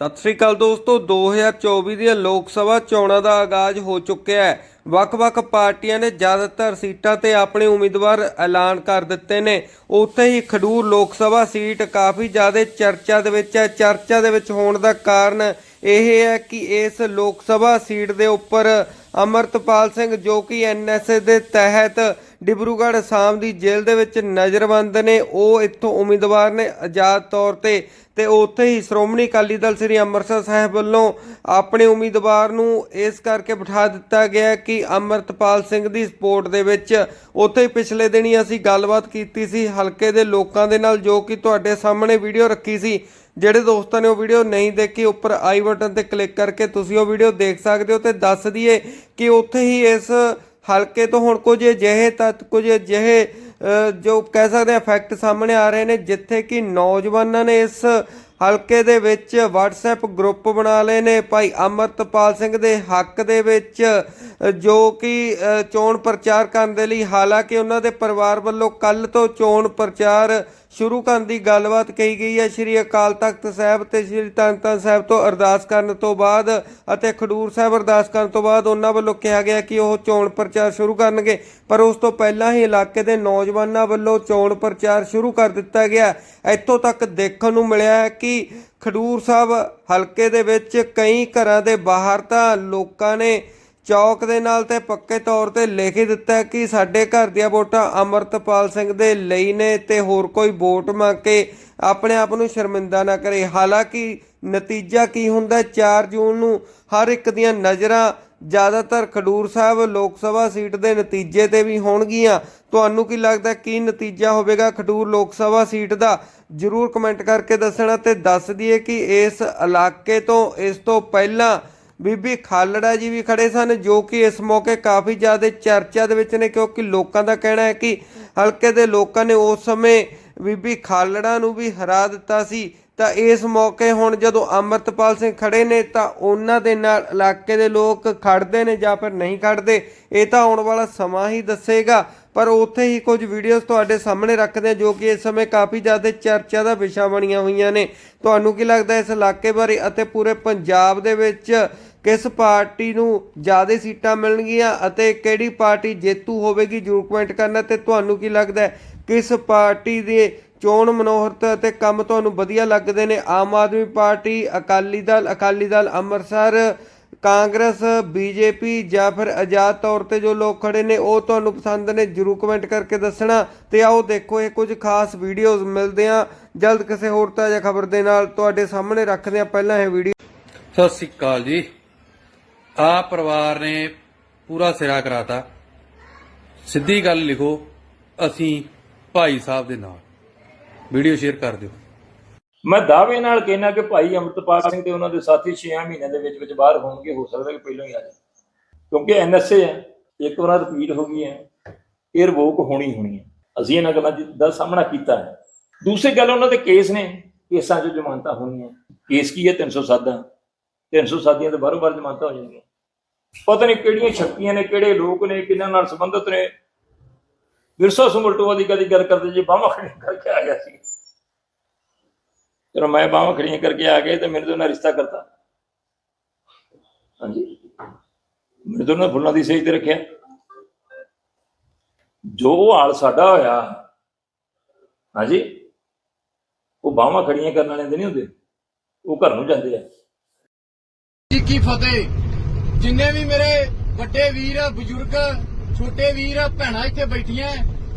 ਸਤਿ ਸ੍ਰੀ ਅਕਾਲ ਦੋਸਤੋ 2024 ਦੀਆਂ ਲੋਕ ਸਭਾ ਚੋਣਾਂ ਦਾ ਆਗਾਜ਼ ਹੋ ਚੁੱਕਿਆ ਹੈ। ਵੱਖ-ਵੱਖ ਪਾਰਟੀਆਂ ਨੇ ਜ਼ਿਆਦਾਤਰ ਸੀਟਾਂ ਤੇ ਆਪਣੇ ਉਮੀਦਵਾਰ ਐਲਾਨ ਕਰ ਦਿੱਤੇ ਨੇ। ਉੱਥੇ ਹੀ ਖਡੂਰ ਲੋਕ ਸਭਾ ਸੀਟ ਕਾਫੀ ਜ਼ਿਆਦਾ ਚਰਚਾ ਦੇ ਵਿੱਚ ਹੈ। ਚਰਚਾ ਦੇ ਵਿੱਚ ਹੋਣ ਦਾ ਕਾਰਨ ਇਹ ਹੈ ਕਿ ਇਸ ਲੋਕ ਸਭਾ ਸੀਟ ਦੇ ਉੱਪਰ ਅਮਰਤਪਾਲ ਸਿੰਘ ਜੋ ਕਿ ਐਨਐਸਏ ਦੇ ਤਹਿਤ ਡਿਬਰੂਗੜ੍ਹ ਅਸਾਮ ਦੀ ਜੇਲ੍ਹ ਦੇ ਵਿੱਚ ਨਜ਼ਰਬੰਦ ਨੇ। ਉਹ ਇੱਥੋਂ ਉਮੀਦਵਾਰ ਨੇ ਆਜ਼ਾਦ ਤੌਰ ਤੇ ਤੇ ਉੱਥੇ ਹੀ ਸ਼੍ਰੋਮਣੀ ਅਕਾਲੀ ਦਲ ਸ੍ਰੀ ਅੰਮ੍ਰਿਤਸਰ ਸਾਹਿਬ ਵੱਲੋਂ ਆਪਣੇ ਉਮੀਦਵਾਰ ਨੂੰ ਇਸ ਕਰਕੇ ਬਿਠਾ ਦਿੱਤਾ ਗਿਆ ਕਿ ਅਮਰਤਪਾਲ ਸਿੰਘ ਦੀ ਸਪੋਰਟ ਦੇ ਵਿੱਚ ਉੱਥੇ ਹੀ ਪਿਛਲੇ ਦਿਨੀ ਅਸੀਂ ਗੱਲਬਾਤ ਕੀਤੀ ਸੀ ਹਲਕੇ ਦੇ ਲੋਕਾਂ ਦੇ ਨਾਲ, ਜੋ ਕਿ ਤੁਹਾਡੇ ਸਾਹਮਣੇ ਵੀਡੀਓ ਰੱਖੀ ਸੀ। ਜਿਹੜੇ ਦੋਸਤਾਂ ਨੇ ਉਹ ਵੀਡੀਓ ਨਹੀਂ ਦੇਖੀ, ਉੱਪਰ ਆਈ ਬਟਨ ਤੇ ਕਲਿੱਕ ਕਰਕੇ ਤੁਸੀਂ ਉਹ ਵੀਡੀਓ ਦੇਖ ਸਕਦੇ ਹੋ ਤੇ ਦੱਸ ਦਈਏ ਕਿ ਉੱਥੇ ਹੀ ਇਸ ਹਲਕੇ ਤੋਂ ਹੁਣ ਕੁਝ ਅਜਿਹੇ ਤੱਤ, ਕੁਝ ਅਜਿਹੇ ਜੋ ਕਹਿ ਸਕਦੇ ਆ ਇਫੈਕਟ ਸਾਹਮਣੇ ਆ ਰਹੇ ਨੇ, ਜਿੱਥੇ ਕਿ ਨੌਜਵਾਨਾਂ ਨੇ ਇਸ ਹਲਕੇ ਦੇ ਵਿੱਚ WhatsApp ਗਰੁੱਪ ਬਣਾ ਲਏ ਨੇ। ਭਾਈ ਅਮਰਤਪਾਲ ਸਿੰਘ ਦੇ ਹੱਕ ਦੇ ਵਿੱਚ ਜੋ ਕਿ ਚੋਣ ਪ੍ਰਚਾਰ ਕਰਨ ਦੇ ਲਈ ਹਾਲਾਂਕਿ ਉਹਨਾਂ ਦੇ ਪਰਿਵਾਰ ਵੱਲੋਂ ਕੱਲ ਤੋਂ ਚੋਣ ਪ੍ਰਚਾਰ ਸ਼ੁਰੂ ਕਰਨ ਦੀ ਗੱਲਬਾਤ ਕਹੀ ਗਈ ਹੈ। ਸ਼੍ਰੀ ਅਕਾਲ ਤਖਤ ਸਾਹਿਬ ਤੇ ਸ਼੍ਰੀ ਤਖਤ ਸਾਹਿਬ ਤੋਂ ਅਰਦਾਸ ਕਰਨ ਤੋਂ ਬਾਅਦ ਅਤੇ ਖਡੂਰ ਸਾਹਿਬ ਅਰਦਾਸ ਕਰਨ ਤੋਂ ਬਾਅਦ ਉਹਨਾਂ ਵੱਲੋਂ ਕਿਹਾ ਗਿਆ ਕਿ ਉਹ ਚੋਣ ਪ੍ਰਚਾਰ ਸ਼ੁਰੂ ਕਰਨਗੇ। ਪਰ ਉਸ ਤੋਂ ਪਹਿਲਾਂ ਹੀ ਇਲਾਕੇ ਦੇ ਨੌਜਵਾਨਾਂ ਵੱਲੋਂ ਚੋਣ ਪ੍ਰਚਾਰ ਸ਼ੁਰੂ ਕਰ ਦਿੱਤਾ ਗਿਆ। ਇੱਥੋਂ ਤੱਕ ਦੇਖਣ ਨੂੰ ਮਿਲਿਆ ਹੈ ਕਿ ਖਡੂਰ ਸਾਹਿਬ ਹਲਕੇ ਦੇ ਵਿੱਚ ਕਈ ਘਰਾਂ ਦੇ ਬਾਹਰ ਤਾਂ ਲੋਕਾਂ ਨੇ ਚੌਕ ਦੇ ਨਾਲ ਤੇ ਪੱਕੇ ਤੌਰ ਤੇ ਲਿਖ ਹੀ ਦਿੱਤਾ ਕਿ ਸਾਡੇ ਘਰ ਦੀਆਂ ਵੋਟਾਂ ਅਮਰਤਪਾਲ ਸਿੰਘ ਦੇ ਲਈ ਨੇ ਤੇ ਹੋਰ ਕੋਈ ਵੋਟ ਮੰਗ ਕੇ ਆਪਣੇ ਆਪ ਨੂੰ ਸ਼ਰਮਿੰਦਾ ਨਾ ਕਰੇ। ਹਾਲਾਂਕਿ ਨਤੀਜਾ ਕੀ ਹੁੰਦਾ ਹੈ? 4 ਜੂਨ ਨੂੰ ਹਰ ਇੱਕ ਦੀਆਂ ਨਜ਼ਰਾਂ ਜ਼ਿਆਦਾਤਰ ਖਡੂਰ ਸਾਹਿਬ ਲੋਕ ਸਭਾ ਸੀਟ ਦੇ ਨਤੀਜੇ ਤੇ ਵੀ ਹੋਣਗੀਆਂ। ਤੁਹਾਨੂੰ ਕੀ ਲੱਗਦਾ ਕੀ ਨਤੀਜਾ ਹੋਵੇਗਾ ਖਡੂਰ ਲੋਕ ਸਭਾ ਸੀਟ ਦਾ? ਜਰੂਰ ਕਮੈਂਟ ਕਰਕੇ ਦੱਸਣਾ ਤੇ ਦੱਸ ਦਈਏ ਕਿ ਇਸ ਇਲਾਕੇ ਤੋਂ, ਇਸ ਤੋਂ ਪਹਿਲਾਂ ਬੀਬੀ ਖਾਲੜਾ ਜੀ ਵੀ ਖੜੇ ਸਨ, ਜੋ ਕਿ ਇਸ ਮੌਕੇ ਕਾਫੀ ਜ਼ਿਆਦਾ ਚਰਚਾ ਦੇ ਵਿੱਚ ਨੇ, ਕਿਉਂਕਿ ਲੋਕਾਂ ਦਾ ਕਹਿਣਾ ਹੈ ਕਿ ਹਲਕੇ ਦੇ ਲੋਕਾਂ ਨੇ ਉਸ ਸਮੇਂ ਬੀਬੀ ਖਾਲੜਾ ਨੂੰ ਵੀ ਹਰਾ ਦਿੱਤਾ ਸੀ। ਤਾਂ ਇਸ ਮੌਕੇ ਹੁਣ ਜਦੋਂ ਅਮਰਤਪਾਲ ਸਿੰਘ ਖੜੇ ਨੇ, ਤਾਂ ਉਹਨਾਂ ਦੇ ਨਾਲ ਇਲਾਕੇ ਦੇ ਲੋਕ ਖੜਦੇ ਨੇ ਜਾਂ ਫਿਰ ਨਹੀਂ ਖੜਦੇ, ਇਹ ਤਾਂ ਆਉਣ ਵਾਲਾ ਸਮਾਂ ਹੀ ਦੱਸੇਗਾ। ਪਰ ਉੱਥੇ ਹੀ ਕੁਝ ਵੀਡੀਓਜ਼ ਤੁਹਾਡੇ ਸਾਹਮਣੇ ਰੱਖਦੇ ਹਾਂ, ਜੋ ਕਿ ਇਸ ਸਮੇਂ ਕਾਫੀ ਜ਼ਿਆਦਾ ਚਰਚਾ ਦਾ ਵਿਸ਼ਾ ਬਣੀਆਂ ਹੋਈਆਂ ਨੇ। ਤੁਹਾਨੂੰ ਕੀ ਲੱਗਦਾ ਇਸ ਇਲਾਕੇ ਬਾਰੇ ਅਤੇ ਪੂਰੇ ਪੰਜਾਬ ਦੇ ਵਿੱਚ ਕਿਸ ਪਾਰਟੀ ਨੂੰ ਜ਼ਿਆਦਾ ਸੀਟਾਂ ਮਿਲਣਗੀਆਂ ਅਤੇ ਕਿਹੜੀ ਪਾਰਟੀ ਜੇਤੂ ਹੋਵੇਗੀ ਜਰੂਰ ਕਮੈਂਟ ਕਰਨਾ ਤੇ ਤੁਹਾਨੂੰ ਕੀ ਲੱਗਦਾ ਹੈ? ਕਿਸ ਪਾਰਟੀ ਦੇ ਚੋਣ ਮਨੋਹਰਤ ਅਤੇ ਕੰਮ ਤੁਹਾਨੂੰ ਵਧੀਆ ਲੱਗਦੇ ਨੇ? ਆਮ ਆਦਮੀ ਪਾਰਟੀ, ਅਕਾਲੀ ਦਲ ਅਕਾਲੀ ਦਲ ਅੰਮ੍ਰਿਤਸਰ, ਕਾਂਗਰਸ, ਬੀਜੇਪੀ ਜਾਂ ਫਿਰ ਆਜ਼ਾਦ ਤੌਰ ਤੇ ਜੋ ਲੋਕ ਖੜੇ ਨੇ, ਉਹ ਤੁਹਾਨੂੰ ਪਸੰਦ ਨੇ? ਜਰੂਰ ਕਮੈਂਟ ਕਰਕੇ ਦੱਸਣਾ ਤੇ ਆਓ ਦੇਖੋ ਇਹ ਕੁਝ ਖਾਸ ਵੀਡੀਓਜ਼ ਮਿਲਦੇ ਆ। ਜਲਦ ਕਿਸੇ ਹੋਰ ਤਾਜ਼ਾ ਖਬਰ ਦੇ ਨਾਲ ਤੁਹਾਡੇ ਸਾਹਮਣੇ ਰੱਖਦੇ ਆ। ਪਹਿਲਾਂ ਇਹ ਵੀਡੀਓ ਸਤਿ ਸ੍ਰੀ ਅਕਾਲ ਜੀ। ਆ ਪਰਿਵਾਰ ਨੇ ਪੂਰਾ ਸਿਰਾ ਕਰਾਤਾ। ਸਿੱਧੀ ਗੱਲ ਲਿਖੋ, ਅਸੀਂ ਭਾਈ ਸਾਹਿਬ ਦੇ ਨਾਲ। ਵੀਡੀਓ ਸ਼ੇਅਰ ਕਰ ਦਿਓ। ਮੈਂ ਦਾਅਵੇ ਨਾਲ ਕਹਿਣਾ ਕਿ ਭਾਈ ਅਮਰਤਪਾਲ ਸਿੰਘ ਤੇ ਉਹਨਾਂ ਦੇ ਸਾਥੀ 6 ਮਹੀਨਿਆਂ ਦੇ ਵਿੱਚ ਵਿੱਚ ਬਾਹਰ ਹੋਣਗੇ, ਹੋ ਸਕਦਾ ਕਿ ਪਹਿਲਾਂ ਹੀ ਆ ਜਾਣ। ਕਿਉਂਕਿ ਐਨਐਸਏ ਹੈ ਇੱਕ ਵਾਰ ਰਿਪੀਟ ਹੋ ਗਈ ਹੈ ਇਹ ਰਿਵੋਕ ਹੋਣੀ ਹੋਣੀ ਹੈ ਅਸੀਂ ਇਹਨਾਂ ਗੱਲਾਂ ਦਾ ਸਾਹਮਣਾ ਕੀਤਾ ਹੈ। ਦੂਸਰੀ ਗੱਲ ਉਹਨਾਂ ਦੇ ਕੇਸ ਨੇ, ਕੇਸਾਂ 'ਚ ਜ਼ਮਾਨਤਾਂ ਹੋਣੀਆਂ। ਕੇਸ ਕੀ ਹੈ? 307 307 ਦੀਆਂ ਤੇ ਬਾਰੋ ਬਾਰ ਜ਼ਮਾਨਤਾਂ ਹੋ ਜਾਣਗੀਆਂ। ਪਤਾ ਨਹੀਂ ਕਿਹੜੀਆਂ ਸ਼ਕਤੀਆਂ ਨੇ, ਕਿਹੜੇ ਲੋਕ ਨੇ, ਕਿਹਨਾਂ ਨਾਲ ਸੰਬੰਧਿਤ ਨੇ। ਵਿਰਸਾ ਸੁਮਲਟੋਆ ਦੀ ਕਦੀ ਗੱਲ ਕਰਦੇ ਜੇ ਬਾਹਾਂ ਖੜੀਆਂ ਕਰਕੇ ਆ ਗਿਆ ਸੀ। ਜਦੋਂ ਮੈਂ ਬਾਹਾਂ ਖੜੀਆਂ ਕਰਕੇ ਆ ਗਏ ਤੇ ਮੇਰੇ ਤੋਂ ਉਹਨਾਂ ਰਿਸ਼ਤਾ ਕਰਤਾ। ਹਾਂਜੀ। ਮੇਰੇ ਤੋਂ ਉਹਨਾਂ ਫੁੱਲਾਂ ਦੀ ਸੇਜ ਤੇ ਰੱਖਿਆ। ਜੋ ਹਾਲ ਸਾਡਾ ਹੋਇਆ, ਹਾਂਜੀ, ਉਹ ਬਾਹਾਂ ਖੜੀਆਂ ਕਰਨ ਵਾਲੇ ਨਹੀਂ ਹੁੰਦੇ। ਉਹ ਘਰ ਨੂੰ ਜਾਂਦੇ ਆ। ਜੀ ਕੀ ਫਤਿਹ? ਜਿੰਨੇ ਵੀ ਮੇਰੇ ਵੱਡੇ ਵੀਰ, ਬਜ਼ੁਰਗ, ਛੋਟੇ ਵੀਰ, ਭੈਣਾਂ ਇੱਥੇ ਬੈਠੀਆਂ,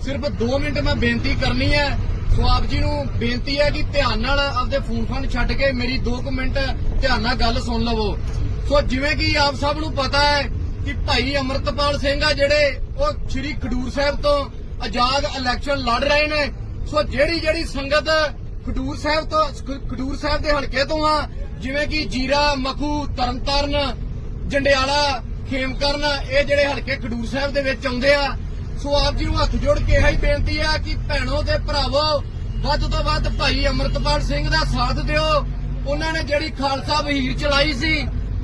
ਸਿਰਫ 2 ਮਿੰਟ ਮੈਂ ਬੇਨਤੀ ਕਰਨੀ ਹੈ। ਸੋ ਆਪ ਜੀ ਨੂੰ ਬੇਨਤੀ ਹੈ ਕਿ ਧਿਆਨ ਨਾਲ ਆਪਦੇ ਫੋਨ ਫਾਨ ਛੱਡ ਕੇ ਮੇਰੀ 2 ਮਿੰਟ ਧਿਆਨ ਨਾਲ ਗੱਲ ਸੁਣ ਲਵੋ। ਸੋ ਜਿਵੇਂ ਕਿ ਆਪ ਸਭ ਨੂੰ ਪਤਾ ਹੈ ਕਿ ਭਾਈ ਅਮਰਤਪਾਲ ਸਿੰਘ ਆ ਜਿਹੜੇ ਉਹ ਸ੍ਰੀ ਖਡੂਰ ਸਾਹਿਬ ਤੋਂ ਆਜ਼ਾਦ ਇਲੈਕਸ਼ਨ ਲੜ ਰਹੇ ਨੇ। ਸੋ ਜਿਹੜੀ ਜਿਹੜੀ ਸੰਗਤ ਖਡੂਰ ਸਾਹਿਬ ਤੋਂ, ਖਡੂਰ ਸਾਹਿਬ ਦੇ ਹਲਕੇ ਤੋਂ ਆ, ਜਿਵੇਂ ਕਿ ਜੀਰਾ, ਮਖੂ, ਤਰਨਤਾਰਨ ਜੰਡਿਆਲਾ, ਖੇਮਕਰਨ, ਇਹ ਜਿਹੜੇ ਹਲਕੇ ਖਡੂਰ ਸਾਹਿਬ ਦੇ ਵਿੱਚ ਆਉਂਦੇ ਆ। ਸੋ ਆਪ ਜੀ ਨੂੰ ਹੱਥ ਜੋੜ ਕੇ ਇਹੀ ਬੇਨਤੀ ਆ ਕਿ ਭੈਣੋ ਤੇ ਭਰਾਵੋ, ਵੱਧ ਤੋਂ ਵੱਧ ਭਾਈ ਅਮਰਤਪਾਲ ਸਿੰਘ ਦਾ ਸਾਥ ਦਿਓ। ਉਹਨਾਂ ਨੇ ਜਿਹੜੀ ਖਾਲਸਾ ਵਹੀਰ ਚਲਾਈ ਸੀ,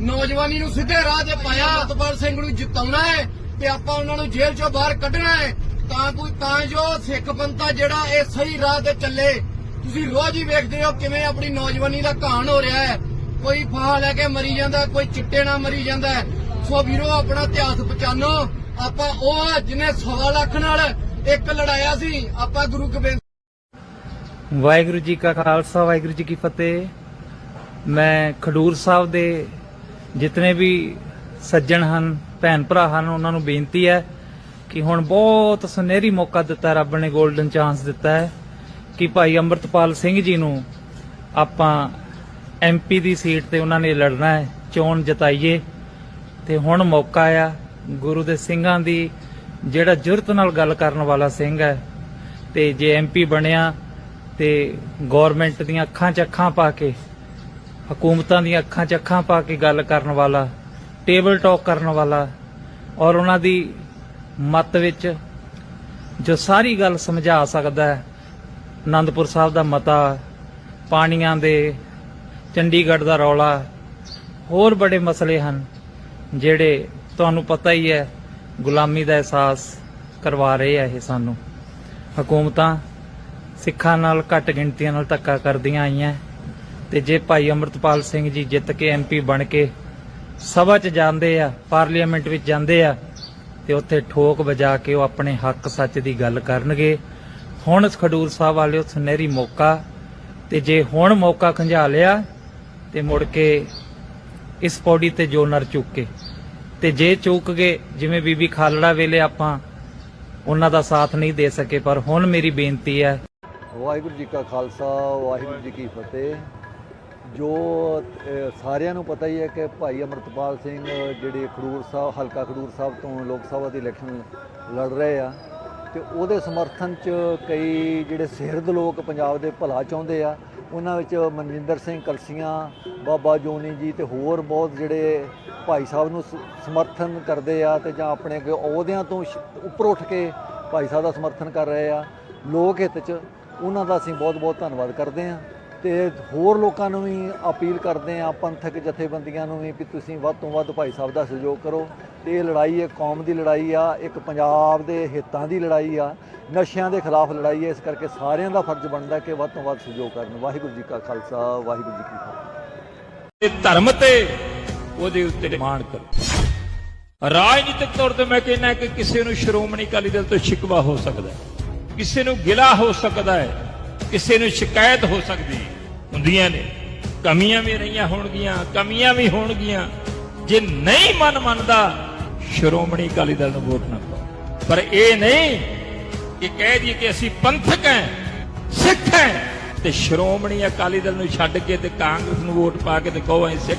ਨੌਜਵਾਨੀ ਨੂੰ ਸਿੱਧੇ ਰਾਹ ਤੇ ਪਾਇਆ, ਅਮਰਤਪਾਲ ਸਿੰਘ ਨੂੰ ਜਿਤਾਉਣਾ ਹੈ ਤੇ ਆਪਾਂ ਉਹਨਾਂ ਨੂੰ ਜੇਲ੍ਹ ਚੋਂ ਬਾਹਰ ਕੱਢਣਾ ਹੈ। ਤਾਂ ਕੋਈ ਤਾਂ ਜੋ ਸਿੱਖ ਪੰਥਾ ਜਿਹੜਾ ਇਹ ਸਹੀ ਰਾਹ ਤੇ ਚੱਲੇ। ਤੁਸੀਂ ਰੋਜ਼ ਹੀ ਵੇਖਦੇ ਹੋ ਕਿਵੇਂ ਆਪਣੀ ਨੌਜਵਾਨੀ ਦਾ ਘਾਣ ਹੋ ਰਿਹਾ ਹੈ। ਕੋਈ ਫਾਹਾ ਲੈ ਕੇ ਮਰੀ ਜਾਂਦਾ, ਕੋਈ ਚਿੱਟੇ ਨਾਲ ਮਰੀ ਜਾਂਦਾ। ਸੋ ਵੀਰੋ, ਆਪਣਾ ਇਤਿਹਾਸ ਪਛਾਨੋ ਆਪਾਂ ਉਹ ਜਿਹਨੇ ਸਵਾ ਲੱਖ ਨਾਲ ਇੱਕ ਲੜਾਇਆ ਸੀ। ਆਪਾਂ ਗੁਰੂ ਗੋਬਿੰਦ ਵਾਹਿਗੁਰੂ ਜੀ ਕਾ ਖਾਲਸਾ, ਵਾਹਿਗੁਰੂ ਜੀ ਕੀ ਫਤਿਹ। ਮੈਂ ਖਡੂਰ ਸਾਹਿਬ ਦੇ ਜਿਤਨੇ ਵੀ ਸੱਜਣ ਹਨ, ਭੈਣ ਭਰਾ ਹਨ, ਉਹਨਾਂ ਨੂੰ ਬੇਨਤੀ ਹੈ ਕਿ ਹੁਣ ਬਹੁਤ ਸੁਨਹਿਰੀ ਮੌਕਾ ਦਿੱਤਾ ਰੱਬ ਨੇ 골ਡਨ ਚਾਂਸ ਦਿੱਤਾ ਹੈ ਕਿ ਭਾਈ ਅੰਮ੍ਰਿਤਪਾਲ ਸਿੰਘ ਜੀ ਨੂੰ ਆਪਾਂ ਐਮਪੀ ਦੀ ਸੀਟ ਤੇ ਉਹਨਾਂ ਨੇ ਲੜਨਾ ਹੈ, ਚੋਣ ਜਤਾਈਏ। ਤੇ ਹੁਣ ਮੌਕਾ ਆ ਗੁਰੂ ਦੇ ਸਿੰਘਾਂ ਦੀ, ਜਿਹੜਾ ਜੁਰਤ ਨਾਲ ਗੱਲ ਕਰਨ ਵਾਲਾ ਸਿੰਘ ਹੈ। ਤੇ ਜੇ ਐਮਪੀ ਬਣਿਆ ਤੇ ਗਵਰਨਮੈਂਟ ਦੀਆਂ ਅੱਖਾਂ 'ਚ ਅੱਖਾਂ ਪਾ ਕੇ, ਹਕੂਮਤਾਂ ਦੀਆਂ ਅੱਖਾਂ 'ਚ ਅੱਖਾਂ ਪਾ ਕੇ ਗੱਲ ਕਰਨ ਵਾਲਾ, ਟੇਬਲ ਟਾਕ ਕਰਨ ਵਾਲਾ ਔਰ ਉਹਨਾਂ ਦੀ ਮਤ ਵਿੱਚ ਜੋ ਸਾਰੀ ਗੱਲ ਸਮਝਾ ਸਕਦਾ ਹੈ ਆਨੰਦਪੁਰ ਸਾਹਿਬ ਦਾ ਮਤਾ, ਪਾਣੀਆਂ ਦੇ ਚੰਡੀਗੜ੍ਹ ਦਾ ਰੌਲਾ, ਹੋਰ ਬੜੇ ਮਸਲੇ ਹਨ, ਜਿਹੜੇ ਤੁਹਾਨੂੰ ਪਤਾ ਹੀ ਹੈ, ਗੁਲਾਮੀ ਦਾ ਅਹਿਸਾਸ ਕਰਵਾ ਰਹੇ ਆ ਇਹ ਸਾਨੂੰ। ਹਕੂਮਤਾਂ ਸਿੱਖਾਂ ਨਾਲ ਘੱਟ ਗਿਣਤੀਆਂ ਨਾਲ ਧੱਕਾ ਕਰਦੀਆਂ ਆਈਆਂ, ਤੇ ਜੇ ਭਾਈ ਅਮਰਤਪਾਲ ਸਿੰਘ ਜੀ ਜਿੱਤ ਕੇ ਐਮਪੀ ਬਣ ਕੇ ਸਭਾ 'ਚ ਜਾਂਦੇ ਆ, ਪਾਰਲੀਮੈਂਟ ਵਿੱਚ ਜਾਂਦੇ ਆ, ਤੇ ਉੱਥੇ ਠੋਕ ਵਜਾ ਕੇ ਉਹ ਆਪਣੇ ਹੱਕ ਸੱਚ ਦੀ ਗੱਲ ਕਰਨਗੇ, ਹੁਣ ਖਡੂਰ ਸਾਹਿਬ ਵਾਲਿਓ ਸੁਨਹਿਰੀ ਮੌਕਾ, ਤੇ ਜੇ ਹੁਣ ਮੌਕਾ ਖੰਝਾ ਲਿਆ ਤੇ ਮੁੜ ਕੇ ਇਸ ਪੌੜੀ ਤੇ ਜੋ ਨਰ ਕੇ ਤੇ ਜੇ ਚੁੱਕ ਗਏ, ਜਿਵੇਂ ਬੀਬੀ ਖਾਲੜਾ ਵੇਲੇ ਆਪਾਂ ਉਹਨਾਂ ਦਾ ਸਾਥ ਨਹੀਂ ਦੇ ਸਕੇ, ਪਰ ਹੁਣ ਮੇਰੀ ਬੇਨਤੀ ਹੈ। ਵਾਹਿਗੁਰੂ ਜੀ ਕਾ ਖਾਲਸਾ, ਵਾਹਿਗੁਰੂ ਜੀ ਕੀ ਫਤਿਹ। ਜੋ ਸਾਰਿਆਂ ਨੂੰ ਪਤਾ ਹੀ ਹੈ ਕਿ ਭਾਈ ਅਮਰਤਪਾਲ ਸਿੰਘ ਜਿਹੜੇ ਖਡੂਰ ਸਾਹਿਬ, ਹਲਕਾ ਖਡੂਰ ਸਾਹਿਬ ਤੋਂ ਲੋਕ ਸਭਾ ਦੀ ਇਲੈਕਸ਼ਨ ਲੜ ਰਹੇ ਆ, ਤੇ ਉਹਦੇ ਸਮਰਥਨ 'ਚ ਕਈ ਜਿਹੜੇ ਸਿਰਦ ਲੋਕ ਪੰਜਾਬ ਦੇ ਭਲਾ ਚਾਹੁੰਦੇ ਆ ਉਹਨਾਂ ਵਿੱਚ ਮਨਜਿੰਦਰ ਸਿੰਘ ਕਲਸੀਆਂ, ਬਾਬਾ ਜੋਨੀ ਜੀ ਤੇ ਹੋਰ ਬਹੁਤ ਜਿਹੜੇ ਭਾਈ ਸਾਹਿਬ ਨੂੰ ਸ- ਸਮਰਥਨ ਕਰਦੇ ਆ ਤੇ ਜਾਂ ਆਪਣੇ ਅਹੁਦਿਆਂ ਤੋਂ ਸ਼- ਉੱਪਰ ਉੱਠ ਕੇ ਭਾਈ ਸਾਹਿਬ ਦਾ ਸਮਰਥਨ ਕਰ ਰਹੇ ਆ, ਲੋਕ ਹਿੱਤ 'ਚ, ਉਹਨਾਂ ਦਾ ਅਸੀਂ ਬਹੁਤ-ਬਹੁਤ ਧੰਨਵਾਦ ਕਰਦੇ ਹਾਂ। ਤੇ ਹੋਰ ਲੋਕਾਂ ਨੂੰ ਵੀ ਅਪੀਲ ਕਰਦੇ ਹਾਂ, ਪੰਥਕ ਜਥੇਬੰਦੀਆਂ ਨੂੰ ਵੀ ਕਿ ਤੁਸੀਂ ਵੱਧ ਤੋਂ ਵੱਧ ਭਾਈ ਸਾਹਿਬ ਦਾ ਸਹਿਯੋਗ ਕਰੋ। ਤੇ ਇਹ ਲੜਾਈ ਇੱਕ ਕੌਮ ਦੀ ਲੜਾਈ ਆ, ਇੱਕ ਪੰਜਾਬ ਦੇ ਹਿੱਤਾਂ ਦੀ ਲੜਾਈ ਆ, ਨਸ਼ਿਆਂ ਦੇ ਖਿਲਾਫ ਲੜਾਈ ਹੈ ਇਸ ਕਰਕੇ ਸਾਰਿਆਂ ਦਾ ਫਰਜ਼ ਬਣਦਾ ਕਿ ਵੱਧ ਤੋਂ ਵੱਧ ਸਹਿਯੋਗ ਕਰਨ। ਵਾਹਿਗੁਰੂ ਜੀ ਕਾ ਖਾਲਸਾ, ਵਾਹਿਗੁਰੂ ਜੀ ਕੀ ਫਤਿਹ। ਤੇ ਧਰਮ ਤੇ ਉਹਦੇ ਉੱਤੇ ਡਿਮਾਂਡ ਕਰੋ। ਰਾਜਨੀਤਿਕ ਤੌਰ ਤੇ ਮੈਂ ਕਹਿੰਦਾ ਕਿ ਕਿਸੇ ਨੂੰ ਸ਼੍ਰੋਮਣੀ ਅਕਾਲੀ ਦਲ ਤੋਂ ਸ਼ਿਕਵਾ ਹੋ ਸਕਦਾ ਹੈ, ਕਿਸੇ ਨੂੰ ਗਿਲਾ ਹੋ ਸਕਦਾ ਹੈ। ਕਿਸੇ ਨੂੰ ਸ਼ਿਕਾਇਤ ਹੋ ਸਕਦੀ ਹੈ। ਹੁੰਦੀਆਂ ਨੇ ਕਮੀਆਂ ਵੀ ਰਹੀਆਂ ਹੋਣਗੀਆਂ, ਕਮੀਆਂ ਵੀ ਹੋਣਗੀਆਂ ਜੇ ਨਹੀਂ ਮਨ ਮੰਨਦਾ, ਸ਼੍ਰੋਮਣੀ ਅਕਾਲੀ ਦਲ ਨੂੰ ਵੋਟ ਨਾ ਪਾਓ ਪਰ ਇਹ ਨਹੀਂ ਕਿ ਕਹਿ ਦਈਏ ਕਿ ਅਸੀਂ ਪੰਥਕ ਹਾਂ, ਸਿੱਖ ਹਾਂ, ਤੇ ਸ਼੍ਰੋਮਣੀ ਅਕਾਲੀ ਦਲ ਨੂੰ ਛੱਡ ਕੇ ਤੇ ਕਾਂਗਰਸ ਨੂੰ ਵੋਟ ਪਾ ਕੇ ਤੇ ਕਹੋ ਅਸੀਂ ਸਿੱਖ